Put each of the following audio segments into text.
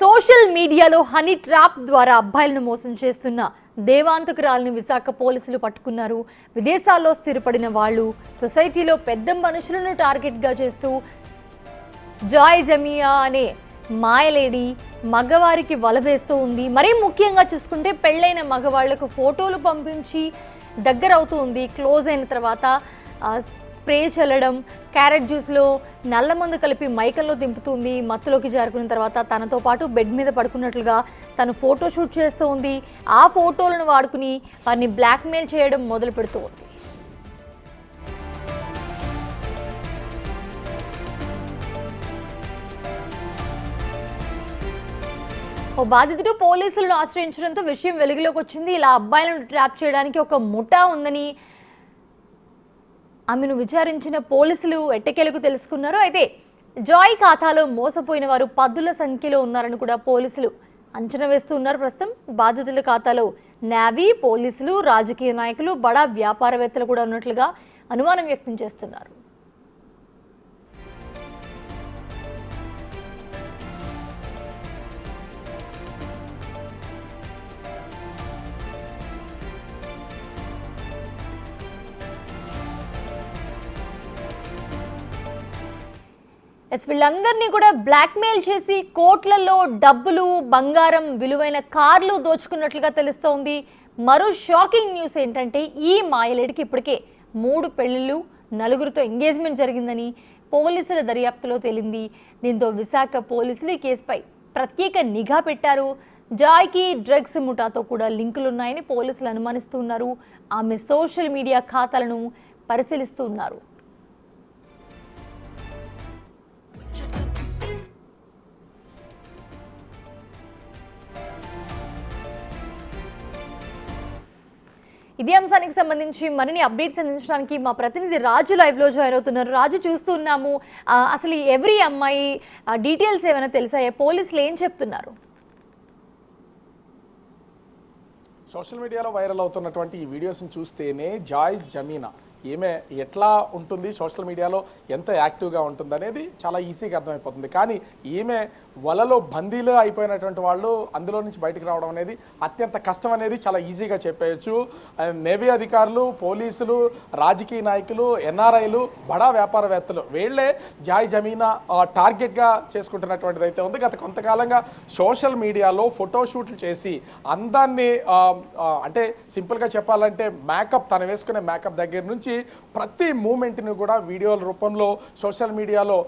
Social మీడియాలో honey trap ద్వారా అబ్బాయిలను మోసం చేస్తున్న దేవాంతకురాలని విశాఖ పోలీసులు పట్టుకున్నారు. విదేశాల్లో స్థిరపడిన వాళ్ళు సొసైటీలో పెద్ద మనుషులను టార్గెట్గా చేస్తూ జాయ్ జమియా అనే మాయలేడి మగవారికి వల వేస్తూ ఉంది. మరీ ముఖ్యంగా చూసుకుంటే పెళ్ళైన మగవాళ్ళకు ఫోటోలు పంపించి దగ్గర అవుతూ ఉంది. క్లోజ్ అయిన తర్వాత స్ప్రే చల్లడం క్యారెట్ జ్యూస్లో నల్ల మందు కలిపి మైకల్లో దింపుతుంది. మత్తులోకి జారుకున్న తర్వాత తనతో పాటు బెడ్ మీద పడుకున్నట్లుగా తను ఫోటో షూట్ చేస్తూ ఉంది ఆ ఫోటోలను వాడుకుని వారిని బ్లాక్మెయిల్ చేయడం మొదలు పెడుతూ ఉంది ఓ బాధితుడు పోలీసులను ఆశ్రయించడంతో విషయం వెలుగులోకి వచ్చింది. ఇలా అబ్బాయిలను ట్రాప్ చేయడానికి ఒక ముఠా ఉందని ఆమెను విచారించిన పోలీసులు ఎట్టకేలకు తెలుసుకున్నారు అయితే జాయ్ ఖాతాలో మోసపోయిన వారు పదుల సంఖ్యలో ఉన్నారని కూడా పోలీసులు అంచనా వేస్తూ ఉన్నారు. ప్రస్తుతం బాధితుల ఖాతాలో నేవీ పోలీసులు రాజకీయ నాయకులు బడా వ్యాపారవేత్తలు కూడా ఉన్నట్లుగా అనుమానం వ్యక్తం చేస్తున్నారు. ఎస్ వీళ్ళందరినీ కూడా బ్లాక్మెయిల్ చేసి కోట్లలో డబ్బులు బంగారం విలువైన కార్లు దోచుకున్నట్లుగా తెలుస్తోంది. మరో షాకింగ్ న్యూస్ ఏంటంటే ఈ మాయలేడికి ఇప్పటికే మూడు పెళ్ళిళ్ళు నలుగురితో ఎంగేజ్మెంట్ జరిగిందని పోలీసుల దర్యాప్తులో తేలింది. దీంతో విశాఖ పోలీసులు ఈ కేసుపై ప్రత్యేక నిఘా పెట్టారు. జాయ్కి డ్రగ్స్ ముఠాతో కూడా లింకులున్నాయని పోలీసులు అనుమానిస్తున్నారు ఆమె సోషల్ మీడియా ఖాతాలను పరిశీలిస్తూ ఇదే అంశానికి సంబంధించి మరిన్ని అప్డేట్స్ అందించడానికి మా ప్రతినిధి రాజు లైవ్లో జాయిన్ అవుతున్నారు. రాజు చూస్తున్నాము అసలు ఎవరి అమ్మాయి డీటెయిల్స్ ఏమైనా తెలిసాయా? పోలీసులు ఏం చెప్తున్నారు? సోషల్ మీడియాలో వైరల్ అవుతున్నటువంటి ఈ వీడియోస్ని చూస్తేనే జాయ్ జమీనా. ఈమె ఎట్లా ఉంటుంది? సోషల్ మీడియాలో ఎంత యాక్టివ్గా ఉంటుంది అనేది చాలా ఈజీగా అర్థమైపోతుంది. కానీ ఈమె వలలో బందీలు అయిపోయినటువంటి వాళ్ళు అందులో నుంచి బయటకు రావడం అనేది అత్యంత కష్టం అనేది చాలా ఈజీగా చెప్పేయచ్చు. నేవీ అధికారులు పోలీసులు రాజకీయ నాయకులు ఎన్ఆర్ఐలు బడా వ్యాపారవేత్తలు వీళ్ళే జాయ్ జమీనా టార్గెట్గా చేసుకుంటున్నటువంటిది అయితే ఉంది. గత కొంతకాలంగా సోషల్ మీడియాలో ఫోటోషూట్లు చేసి అందాన్ని అంటే సింపుల్గా చెప్పాలంటే మేకప్ తను వేసుకునే మేకప్ దగ్గర నుంచి ప్రతి మూమెంట్ని కూడా వీడియోల రూపంలో సోషల్ మీడియాలో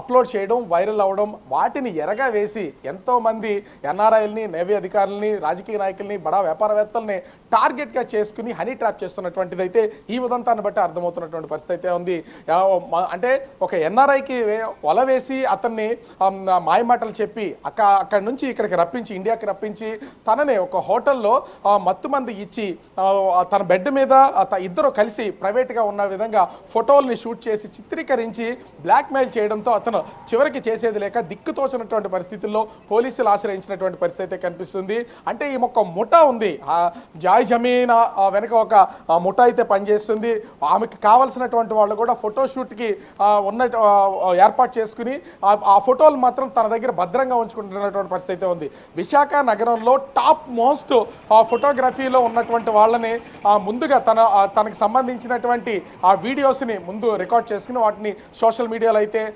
అప్లోడ్ చేయడం వైరల్ అవ్వడం వాటిని ఎరగా వేసి ఎంతోమంది ఎన్ఆర్ఐల్ని నేవీ అధికారులని రాజకీయ నాయకుల్ని బడా వ్యాపారవేత్తల్ని టార్గెట్గా చేసుకుని హనీ ట్రాప్ చేస్తున్నటువంటిది అయితే ఈ ఉదంతాన్ని బట్టి అర్థమవుతున్నటువంటి పరిస్థితి అయితే ఉంది. అంటే ఒక ఎన్ఆర్ఐకి వల వేసి అతన్ని మాయమాటలు చెప్పి అక్క అక్కడి నుంచి ఇక్కడికి రప్పించి ఇండియాకి రప్పించి తననే ఒక హోటల్లో మత్తు మంది ఇచ్చి తన బెడ్ మీద త- ఇద్దరు కలిసి ప్రైవేట్గా ఉన్న విధంగా ఫోటోల్ని షూట్ చేసి చిత్రీకరించి బ్లాక్మెయిల్ చేయడంతో అతను చివరికి చేసేది లేక ఉన్నటువంటి పరిస్థితుల్లో పోలీసులు ఆశ్రయించినటువంటి పరిస్థితి అయితే కనిపిస్తుంది. అంటే ఈ మొక్క ముఠా ఉంది. ఆ జాయ్ జమీన్ వెనక ఒక ముఠ ముఠా అయితే పనిచేస్తుంది. ఆమెకి కావాల్సినటువంటి వాళ్ళు కూడా ఫోటోషూట్కి ఉన్న ఏర్పాటు చేసుకుని ఆ- ఫోటోలు మాత్రం తన దగ్గర భద్రంగా ఉంచుకుంటున్నటువంటి పరిస్థితి అయితే ఉంది. విశాఖ నగరంలో టాప్ మోస్ట్ ఫోటోగ్రఫీలో ఉన్నటువంటి వాళ్ళని ముందుగా తన తనకు సంబంధించినటువంటి ఆ వీడియోస్ని ముందు రికార్డ్ చేసుకుని వాటిని సోషల్ మీడియాలో అయితే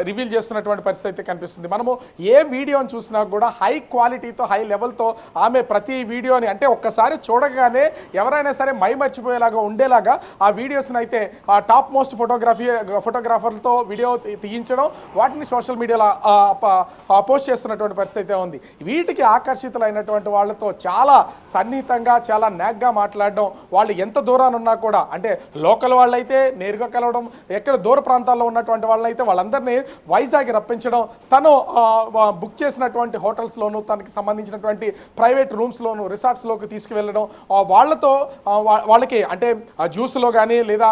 రివీల్ చేస్తున్నటువంటి పరిస్థితి అయితే కనిపిస్తుంది. మనము ఏ వీడియోని చూసినా కూడా హై క్వాలిటీతో హై లెవెల్తో ఆమె ప్రతి వీడియోని అంటే ఒక్కసారి చూడగానే ఎవరైనా సరే మై మర్చిపోయేలాగా ఉండేలాగా ఆ వీడియోస్ని అయితే ఆ టాప్ మోస్ట్ ఫోటోగ్రఫీ ఫోటోగ్రాఫర్లతో వీడియో తీయించడం వాటిని సోషల్ మీడియాలో పోస్ట్ చేస్తున్నటువంటి పరిస్థితి అయితే ఉంది. వీటికి ఆకర్షితులైనటువంటి వాళ్ళతో చాలా సన్నిహితంగా చాలా నాగ్గా మాట్లాడడం వాళ్ళు ఎంత దూరాన ఉన్నా కూడా అంటే లోకల్ వాళ్ళైతే నేరుగా కలవడం ఎక్కడ దూర ప్రాంతాల్లో ఉన్నటువంటి వాళ్ళైతే వాళ్ళందరినీ వైజాగ్ రప్పించడం తను బుక్ చేసినటువంటి హోటల్స్లోనూ తనకి సంబంధించినటువంటి ప్రైవేట్ రూమ్స్లోను రిసార్ట్స్లోకి తీసుకువెళ్ళడం ఆ, వాళ్ళతో వాళ్ళకి అంటే జ్యూస్లో కానీ లేదా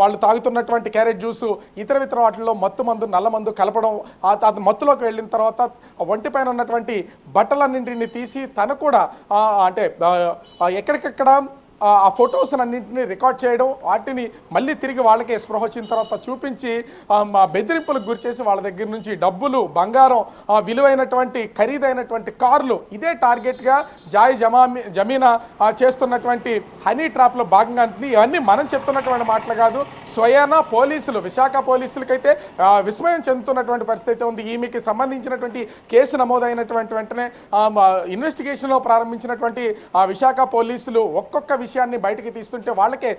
వాళ్ళు తాగుతున్నటువంటి క్యారెట్ జ్యూసు ఇతర ఇతర వాటిల్లో మత్తు మందు నల్ల మందు కలపడం అది మత్తులోకి వెళ్ళిన తర్వాత ఆ ఒంటి పైన ఉన్నటువంటి బట్టలన్నింటిని తీసి తను కూడా అంటే ఎక్కడికక్కడ ఆ ఫొటోస్ అన్నింటినీ రికార్డ్ చేయడం వాటిని మళ్ళీ తిరిగి వాళ్ళకే స్పృహ వచ్చిన తర్వాత చూపించి బెదిరింపులకు గురిచేసి వాళ్ళ దగ్గర నుంచి డబ్బులు బంగారం విలువైనటువంటి ఖరీదైనటువంటి కార్లు ఇదే టార్గెట్గా జాయ్ జమామి జమీనా చేస్తున్నటువంటి హనీ ట్రాప్లో భాగంగా ఇవన్నీ మనం చెప్తున్నటువంటి మాటలు కాదు. స్వయాన పోలీసులు విశాఖ పోలీసులకైతే విస్మయం చెందుతున్నటువంటి పరిస్థితి ఉంది. ఈమెకి సంబంధించినటువంటి కేసు నమోదైనటువంటి వెంటనే ఇన్వెస్టిగేషన్లో ప్రారంభించినటువంటి ఆ విశాఖ పోలీసులు ఒక్కొక్క విషయాన్ని బయటకి తీస్తుంటే వాళ్ళకే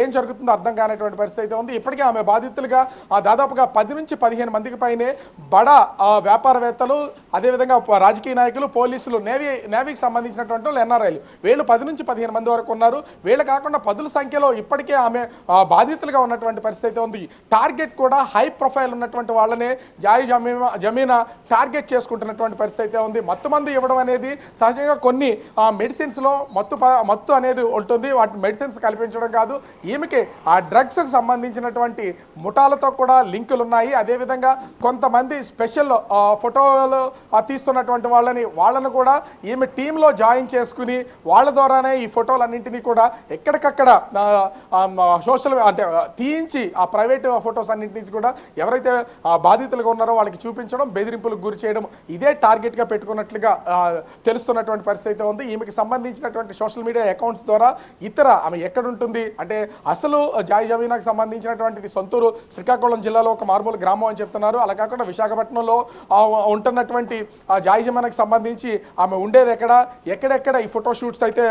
ఏం జరుగుతుందో అర్థం కానటువంటి పరిస్థితి అయితే ఉంది. ఇప్పటికే ఆమె బాధితులుగా ఆ, దాదాపుగా పది నుంచి పదిహేను మందికి పైనే బడా వ్యాపారవేత్తలు అదేవిధంగా రాజకీయ నాయకులు పోలీసులు నేవీ నేవీకి సంబంధించినటువంటి వాళ్ళు ఎన్ఆర్ఐలు. వీళ్ళు పది నుంచి పదిహేను మంది వరకు ఉన్నారు. వీళ్ళు కాకుండా పదుల సంఖ్యలో ఇప్పటికే ఆమె బాధితులుగా ఉన్నటువంటి పరిస్థితి ఉంది. టార్గెట్ కూడా హై ప్రొఫైల్ ఉన్నటువంటి వాళ్ళనే జాయి జమీనా జమీనా టార్గెట్ చేసుకుంటున్నటువంటి పరిస్థితి అయితే ఉంది. మత్తు మందు ఇవ్వడం అనేది సహజంగా కొన్ని మెడిసిన్స్లో మత్తు మత్తు అనేది ఉంటుంది ఉంది. వాటిని మెడిసిన్స్ కల్పించడం కాదు. ఈమెకి ఆ డ్రగ్స్కు సంబంధించినటువంటి ముఠాలతో కూడా లింకులు ఉన్నాయి. అదేవిధంగా కొంతమంది స్పెషల్ ఫోటోలు తీస్తున్నటువంటి వాళ్ళని వాళ్ళను కూడా ఈమె టీంలో జాయిన్ చేసుకుని వాళ్ళ ద్వారానే ఈ ఫోటోలన్నింటినీ కూడా ఎక్కడికక్కడ సోషల్ అంటే తీయించి ఆ ప్రైవేట్ ఫొటోస్ అన్నింటినీ కూడా ఎవరైతే బాధితులుగా ఉన్నారో వాళ్ళకి చూపించడం బెదిరింపులకు గురి చేయడం ఇదే టార్గెట్గా పెట్టుకున్నట్లుగా తెలుస్తున్నటువంటి పరిస్థితి ఉంది. ఈమెకి సంబంధించినటువంటి సోషల్ మీడియా అకౌంట్స్ ద్వారా ఇతర ఆమె ఎక్కడుంటుంది? అంటే అసలు జాయ్ జమీనాకు సంబంధించినటువంటిది సొంతూరు శ్రీకాకుళం జిల్లాలో ఒక మార్మూల గ్రామం అని చెప్తున్నారు. అలా కాకుండా విశాఖపట్నంలో ఉంటున్నటువంటి ఆ జాయ్ జమీనాకు సంబంధించి ఆమె ఉండేది ఎక్కడ? ఎక్కడెక్కడ ఈ ఫోటో షూట్స్ అయితే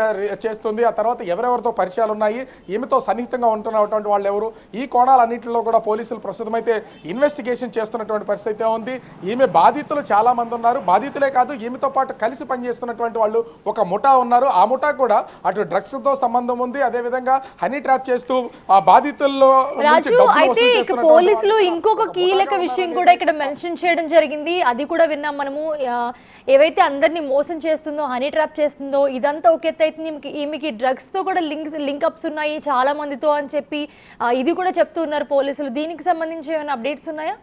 చేస్తుంది? ఆ తర్వాత ఎవరెవరితో పరిచయాలు ఉన్నాయి? ఈమెతో సన్నిహితంగా ఉంటున్నటువంటి వాళ్ళు ఎవరు? ఈ కోణాలన్నింటిలో కూడా పోలీసులు ప్రస్తుతం అయితే ఇన్వెస్టిగేషన్ చేస్తున్నటువంటి పరిస్థితి అయితే ఉంది. ఈమె బాధితులు చాలా మంది ఉన్నారు. బాధితులే కాదు ఈమెతో పాటు కలిసి పనిచేస్తున్నటువంటి వాళ్ళు ఒక ముఠా ఉన్నారు. ఆ ముఠా కూడా అటు డ్రగ్స్తో సంబంధం ఉంది. అదే విధంగా హనీ ట్రాప్ చేస్తూ ఆ బాధితుల్లో రాజు అయితే పోలీసులు ఇంకొక కీలక విషయం కూడా ఇక్కడ మెన్షన్ చేయడం జరిగింది. అది కూడా విన్నాం మనము. ఏవైతే అందరినీ మోసం చేస్తుందో హనీ ట్రాప్ చేస్తుందో ఇదంతా ఒక ఎత్తు అయితే ఈమెకి ఈమెకి డ్రగ్స్తో కూడా లింక్స్ లింకప్స్ ఉన్నాయి. చాలా మందితో అని చెప్పి ఇది కూడా చెప్తూ ఉన్నారు పోలీసులు. దీనికి సంబంధించి ఏమైనా అప్డేట్స్ ఉన్నాయా?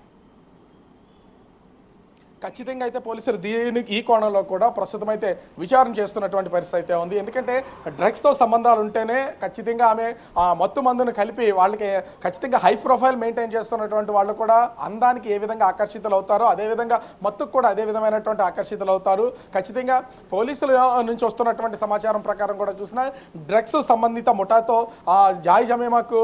ఖచ్చితంగా అయితే పోలీసులు దీనికి ఈ కోణంలో కూడా ప్రస్తుతం అయితే విచారణ చేస్తున్నటువంటి పరిస్థితి అయితే ఉంది. ఎందుకంటే డ్రగ్స్తో సంబంధాలు ఉంటేనే ఖచ్చితంగా ఆమె ఆ మత్తు మందును కలిపి వాళ్ళకి ఖచ్చితంగా హై ప్రొఫైల్ మెయింటైన్ చేస్తున్నటువంటి వాళ్ళు కూడా అందానికి ఏ విధంగా ఆకర్షితులు అవుతారో అదేవిధంగా మత్తుకు కూడా అదే విధమైనటువంటి ఆకర్షితులు అవుతారు. ఖచ్చితంగా పోలీసుల నుంచి వస్తున్నటువంటి సమాచారం ప్రకారం కూడా చూసినా డ్రగ్స్ సంబంధిత ముఠాతో ఆ, జాయ్ జమీమాకు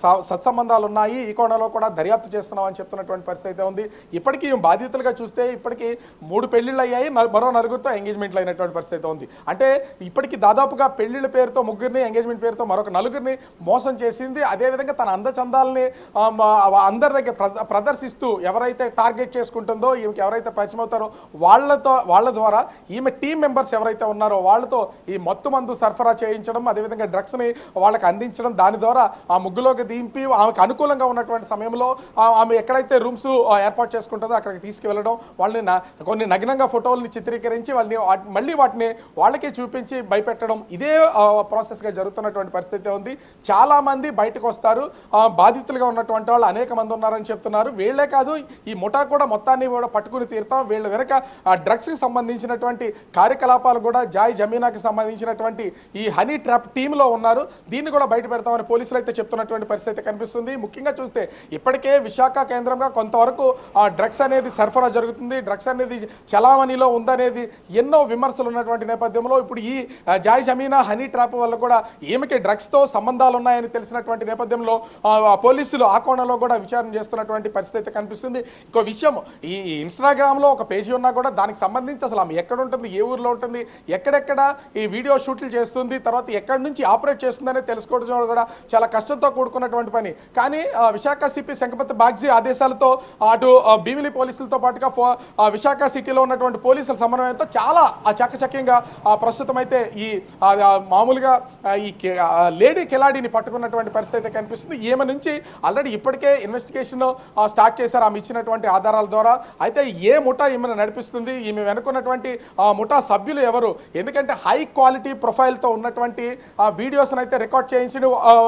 స- సత్సంబంధాలు ఉన్నాయి. ఈ కోణంలో కూడా దర్యాప్తు చేస్తున్నామని చెప్తున్నటువంటి పరిస్థితి అయితే ఉంది. ఇప్పటికీ బాధితులుగా చూస్తే ఇప్పటికీ మూడు పెళ్ళిళ్ళు అయ్యాయి మరో నలుగురితో ఎంగేజ్మెంట్లు అయినటువంటి పరిస్థితి ఉంది. అంటే ఇప్పటికి దాదాపుగా పెళ్ళిళ్ళ పేరుతో ముగ్గురిని ఎంగేజ్మెంట్ పేరుతో మరొక నలుగురిని మోసం చేసింది. అదేవిధంగా తన అందచందాలని అందరి దగ్గర ప్రదర్శిస్తూ ఎవరైతే టార్గెట్ చేసుకుంటుందో ఈమెకి ఎవరైతే పరిచయం అవుతారో వాళ్ళతో వాళ్ళ ద్వారా ఈమె టీం మెంబర్స్ ఎవరైతే ఉన్నారో వాళ్ళతో ఈ మత్తు మందు సరఫరా చేయించడం అదేవిధంగా డ్రగ్స్ని వాళ్ళకి అందించడం దాని ద్వారా ఆ ముగ్గులోకి దింపి ఆమెకు అనుకూలంగా ఉన్నటువంటి సమయంలో ఆమె ఎక్కడైతే రూమ్స్ ఏర్పాటు చేసుకుంటుందో అక్కడికి తీసుకువెళ్ళడం వాళ్ళని కొన్ని నగ్నంగా ఫోటోల్ని చిత్రీకరించి వాళ్ళని మళ్ళీ వాటిని వాళ్ళకే చూపించి భయపెట్టడం. ఇదే ప్రాసెస్గా జరుగుతున్నటువంటి పరిస్థితి ఉంది. చాలామంది బయటకు వస్తారు. బాధితులుగా ఉన్నటువంటి వాళ్ళు అనేక మంది ఉన్నారని చెప్తున్నారు. వీళ్ళే కాదు ఈ ముఠా కూడా మొత్తాన్ని కూడా పట్టుకుని తీరుతాం. వీళ్ళ వెనక డ్రగ్స్కి సంబంధించినటువంటి కార్యకలాపాలు కూడా జాయ్ జమీనాకి సంబంధించినటువంటి ఈ హనీ ట్రాప్ టీంలో ఉన్నారు. దీన్ని కూడా బయట పెడతామని పోలీసులు అయితే చెప్తున్నటువంటి పరిస్థితి కనిపిస్తుంది. ముఖ్యంగా చూస్తే ఇప్పటికే విశాఖ కేంద్రంగా కొంతవరకు ఆ డ్రగ్స్ అనేది సరఫరా జరుగుతుంది. డ్రగ్స్ అనేది చలామణిలో ఉందనేది ఎన్నో విమర్శలు ఉన్నటువంటి నేపథ్యంలో ఇప్పుడు ఈ జాయ్ జమీనా హనీ ట్రాప్ వల్ల కూడా ఈమెకి డ్రగ్స్తో సంబంధాలు ఉన్నాయని తెలిసినటువంటి నేపథ్యంలో పోలీసులు ఆ కోణంలో కూడా విచారణ చేస్తున్నటువంటి పరిస్థితి కనిపిస్తుంది. ఇంకో విషయం ఈ ఇన్స్టాగ్రామ్లో ఒక పేజీ ఉన్నా కూడా దానికి సంబంధించి అసలు ఆమె ఎక్కడ ఉంటుంది ఏ ఊర్లో ఉంటుంది ఎక్కడెక్కడ ఈ వీడియో షూట్లు చేస్తుంది తర్వాత ఎక్కడి నుంచి ఆపరేట్ చేస్తుందనే తెలుసుకోవడం కూడా చాలా కష్టంతో కూడుకున్నటువంటి పని. కానీ విశాఖ సిపి శంకపతి బాగ్జీ ఆదేశాలతో అటు భీమిలి పోలీసులతో పాటు ఫో- విశాఖ సిటీలో ఉన్నటువంటి పోలీసుల సమన్వయంతో చాలా ఆ ఆ, ప్రస్తుతం అయితే ఈ మామూలుగా ఈ లేడీ కిలాడీని పట్టుకున్నటువంటి పరిస్థితి అయితే కనిపిస్తుంది. ఈమె నుంచి ఆల్రెడీ ఇప్పటికే ఇన్వెస్టిగేషన్ స్టార్ట్ చేశారు. ఆమె ఇచ్చినటువంటి ఆధారాల ద్వారా అయితే ఏ ముఠా ఈమెను నడిపిస్తుంది? ఈమె వెనుకున్నటువంటి ఆ ముఠా సభ్యులు ఎవరు? ఎందుకంటే హై క్వాలిటీ ప్రొఫైల్తో ఉన్నటువంటి ఆ వీడియోస్ని అయితే రికార్డ్ చేయించి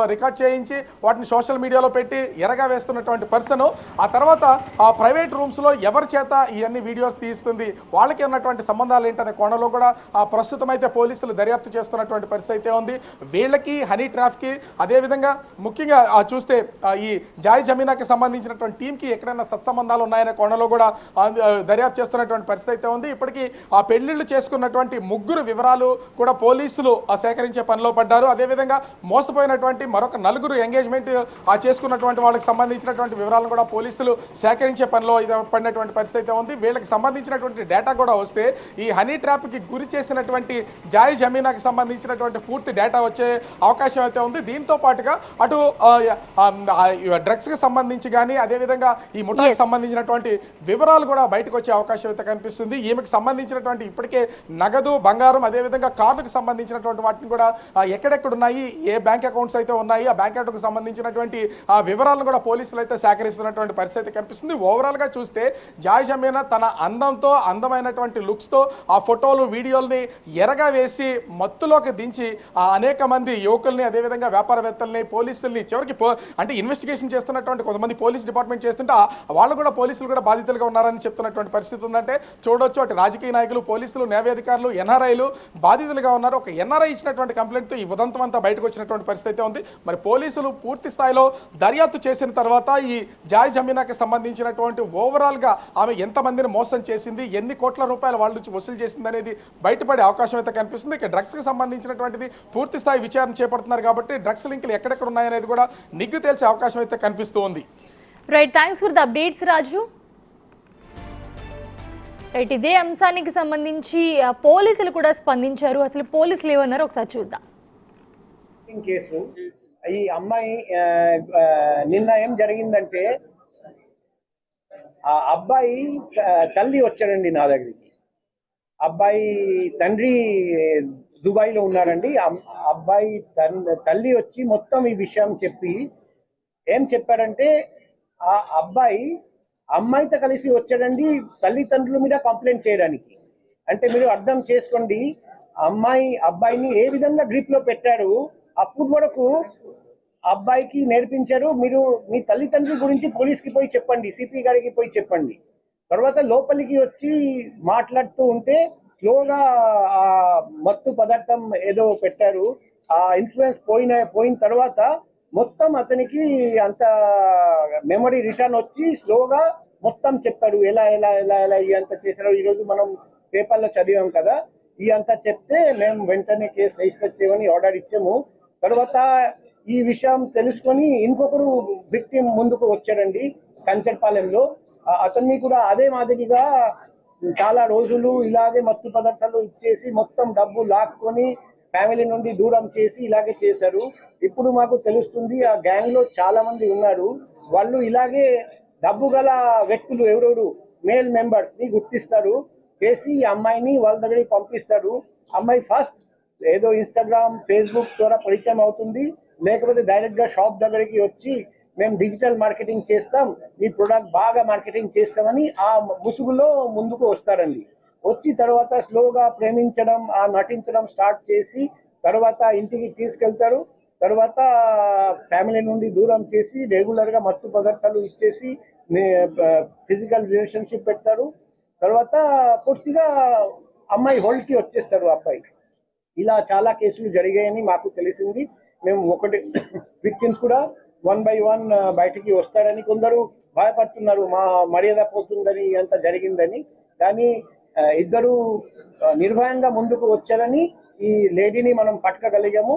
రికార్డ్ చేయించి వాటిని సోషల్ మీడియాలో పెట్టి ఎరగా వేస్తున్నటువంటి పర్సన్. ఆ తర్వాత ఆ ప్రైవేట్ రూమ్స్లో ఎవరి చేత చేత ఇవన్నీ వీడియోస్ తీస్తుంది. వాళ్ళకి ఉన్నటువంటి సంబంధాలు ఏంటనే కోణంలో కూడా ఆ ప్రస్తుతం అయితే పోలీసులు దర్యాప్తు చేస్తున్నటువంటి పరిస్థితి అయితే ఉంది. వీళ్ళకి హనీ ట్రాఫ్కి అదేవిధంగా ముఖ్యంగా ఆ చూస్తే ఈ జాయ్ జమీనాకి సంబంధించినటువంటి టీంకి ఎక్కడైనా సత్సంబంధాలు ఉన్నాయనే కోణంలో కూడా దర్యాప్తు చేస్తున్నటువంటి పరిస్థితి అయితే ఉంది. ఇప్పటికీ ఆ పెళ్ళిళ్ళు చేసుకున్నటువంటి ముగ్గురు వివరాలు కూడా పోలీసులు ఆ సేకరించే పనిలో పడ్డారు. అదేవిధంగా మోసపోయినటువంటి మరొక నలుగురు ఎంగేజ్మెంట్ ఆ చేసుకున్నటువంటి వాళ్ళకి సంబంధించినటువంటి వివరాలను కూడా పోలీసులు సేకరించే పనిలో ఇది పడినటువంటి పరిస్థితి అయితే ఉంది. వీళ్ళకి సంబంధించినటువంటి డేటా కూడా వస్తే ఈ హనీ ట్రాప్కి గురి చేసినటువంటి జాయ్ జమీనాకి సంబంధించినటువంటి పూర్తి డేటా వచ్చే అవకాశం అయితే ఉంది. దీంతో పాటుగా అటు డ్రగ్స్కి సంబంధించి కానీ అదేవిధంగా ఈ ముఠాకి. సంబంధించినటువంటి వివరాలు కూడా బయటకు వచ్చే అవకాశం అయితే కనిపిస్తుంది. ఈమెకు సంబంధించినటువంటి ఇప్పటికే నగదు బంగారం అదేవిధంగా కార్లకు సంబంధించినటువంటి వాటిని కూడా ఎక్కడెక్కడ ఉన్నాయి ఏ బ్యాంక్ అకౌంట్స్ అయితే ఉన్నాయి ఆ బ్యాంక్ అకౌంట్కి సంబంధించినటువంటి ఆ వివరాలను కూడా పోలీసులు అయితే సేకరిస్తున్నటువంటి పరిస్థితి కనిపిస్తుంది. ఓవరాల్గా చూస్తే జాయ్ సహజమైన తన అందంతో అందమైనటువంటి లుక్స్తో ఆ ఫోటోలు వీడియోల్ని ఎరగా వేసి మత్తులోకి దించి ఆ అనేక మంది యువకుల్ని అదేవిధంగా వ్యాపారవేత్తల్ని పోలీసుల్ని చివరికి పో అంటే ఇన్వెస్టిగేషన్ చేస్తున్నటువంటి కొంతమంది పోలీస్ డిపార్ట్మెంట్ చేస్తుంటే వాళ్ళు కూడా పోలీసులు కూడా బాధితులుగా ఉన్నారని చెప్తున్నటువంటి పరిస్థితి ఉందంటే చూడొచ్చు. అటు రాజకీయ నాయకులు పోలీసులు న్యాయ అధికారులు ఎన్ఆర్ఐలు బాధితులుగా ఉన్నారు. ఒక ఎన్ఆర్ఐ ఇచ్చినటువంటి కంప్లైంట్తో ఈ ఉదంతం అంతా బయటకు వచ్చినటువంటి పరిస్థితి అయితే ఉంది. మరి పోలీసులు పూర్తి స్థాయిలో దర్యాప్తు చేసిన తర్వాత ఈ జాయ్ జమీనాకి సంబంధించినటువంటి ఓవరాల్గా ఆమె ఎంతమందిని మోసం చేసింది ఎన్ని కోట్ల రూపాయలు వాళ్ళ నుంచి వసూలు చేసింది అనేది బయటపడే అవకాశం అయితే కనిపిస్తుంది. ఇక డ్రగ్స్కి సంబంధించినటువంటిది పూర్తి స్థాయి విచారణ చేపడుతున్నారు కాబట్టి డ్రగ్స్ లింకులు ఎక్కడెక్కడ ఉన్నాయనేది కూడా నిగ్గు తేల్చే అవకాశం అయితే కనిపిస్తూ ఉంది right thanks for the updates Raju right ఇదే అంశానికి సంబంధించి పోలీసులు కూడా స్పందించారు. అసలు పోలీసులు ఏమన్నారో ఒకసారి చూద్దాం. కేసు ఈ అమ్మాయి నిన్న ఏం జరిగిందంటే ఆ అబ్బాయి తల్లి వచ్చాడండి నా దగ్గరికి. అబ్బాయి తండ్రి దుబాయ్లో ఉన్నాడండి అబ్బాయి తన్- తల్లి వచ్చి మొత్తం ఈ విషయం చెప్పి ఏం చెప్పాడంటే ఆ అబ్బాయి అమ్మాయితో కలిసి వచ్చాడండి తల్లిదండ్రుల మీద కంప్లైంట్ చేయడానికి. అంటే మీరు అర్థం చేసుకోండి అమ్మాయి అబ్బాయిని ఏ విధంగా గ్రిప్లో పెట్టాడు అప్పుడు వరకు అబ్బాయికి నేర్పించారు. మీరు మీ తల్లిదండ్రుల గురించి పోలీస్కి పోయి చెప్పండి. సిపి గారికి పోయి చెప్పండి. తర్వాత లోపలికి వచ్చి మాట్లాడుతూ ఉంటే స్లోగా ఆ మత్తు పదార్థం ఏదో పెట్టారు. ఆ ఇన్ఫ్లుయెన్స్ పోయిన పోయిన తర్వాత మొత్తం అతనికి అంత మెమరీ రిటర్న్ వచ్చి స్లోగా మొత్తం చెప్పాడు. ఎలా ఎలా ఎలా ఎలా ఈ అంత చేశారు ఈరోజు మనం పేపర్లో చదివాం కదా. ఈ అంతా చెప్తే మేము వెంటనే కేసు రిజిస్టర్ చేయమని ఆర్డర్ ఇచ్చాము. తర్వాత ఈ విషయం తెలుసుకొని ఇంకొకరు విక్టిమ్ ముందుకు వచ్చాడండి కంచర్పాలెంలో. అతన్ని కూడా అదే మాదిరిగా చాలా రోజులు ఇలాగే మత్తు పదార్థాలు ఇచ్చేసి మొత్తం డబ్బు లాక్కొని ఫ్యామిలీ నుండి దూరం చేసి ఇలాగే చేశారు. ఇప్పుడు మాకు తెలుస్తుంది ఆ గ్యాంగ్లో చాలా మంది ఉన్నారు. వాళ్ళు ఇలాగే డబ్బు గల వ్యక్తులు ఎవరెవరు? మేల్ మెంబర్స్ని గుర్తిస్తారు. చేసి ఈ అమ్మాయిని వాళ్ళ దగ్గరికి పంపిస్తారు. అమ్మాయి ఫస్ట్ ఏదో ఇన్స్టాగ్రామ్ ఫేస్బుక్ ద్వారా పరిచయం అవుతుంది. లేకపోతే డైరెక్ట్గా షాప్ దగ్గరికి వచ్చి మేము డిజిటల్ మార్కెటింగ్ చేస్తాం మీ ప్రొడక్ట్ బాగా మార్కెటింగ్ చేస్తామని ఆ ముసుగులో ముందుకు వస్తారండి. వచ్చి తర్వాత స్లోగా ప్రేమించడం ఆ నటించడం స్టార్ట్ చేసి తర్వాత ఇంటికి తీసుకెళ్తారు. తర్వాత ఫ్యామిలీ నుండి దూరం చేసి రెగ్యులర్గా మత్తు పదార్థాలు ఇచ్చేసి ఫిజికల్ రిలేషన్షిప్ పెడతారు. తర్వాత పూర్తిగా అమ్మాయి హోల్డ్కి వచ్చేస్తారు అబ్బాయి. ఇలా చాలా కేసులు జరిగాయని మాకు తెలిసింది. మేము ఒకటి విక్టిమ్స్ కూడా వన్ బై వన్ బయటికి వస్తాడని కొందరు భయపడుతున్నారు. మా మర్యాద పోతుందని అంత జరిగిందని. కానీ ఇద్దరు నిర్భయంగా ముందుకు వచ్చారని ఈ లేడీని మనం పట్టుకోగలిగాము.